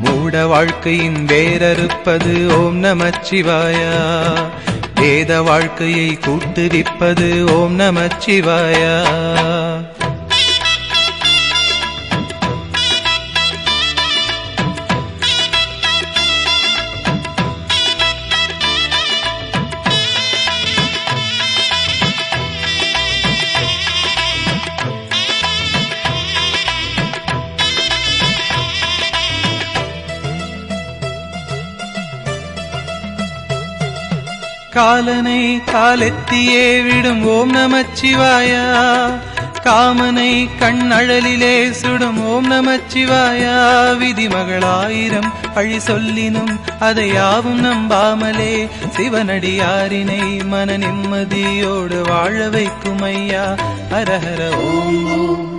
மூட வாழ்க்கையின் வேரறுப்பது ஓம் நமச்சிவாயா வேத வாழ்க்கையை கூட்டுவிப்பது ஓம் நமச்சிவாயா காலனை காலெத்தியே விடும் ஓம் நமச்சிவாயா காமனை கண்ணழலிலே சுடும் ஓம் நமச்சிவாயா விதிமகளாயிரம் அழி சொல்லினும் அதை யாவும் நம்பாமலே சிவனடியாரினை மன நிம்மதியோடு வாழ வைக்கும் ஐயா ஹரஹர ஓம் ஓம்.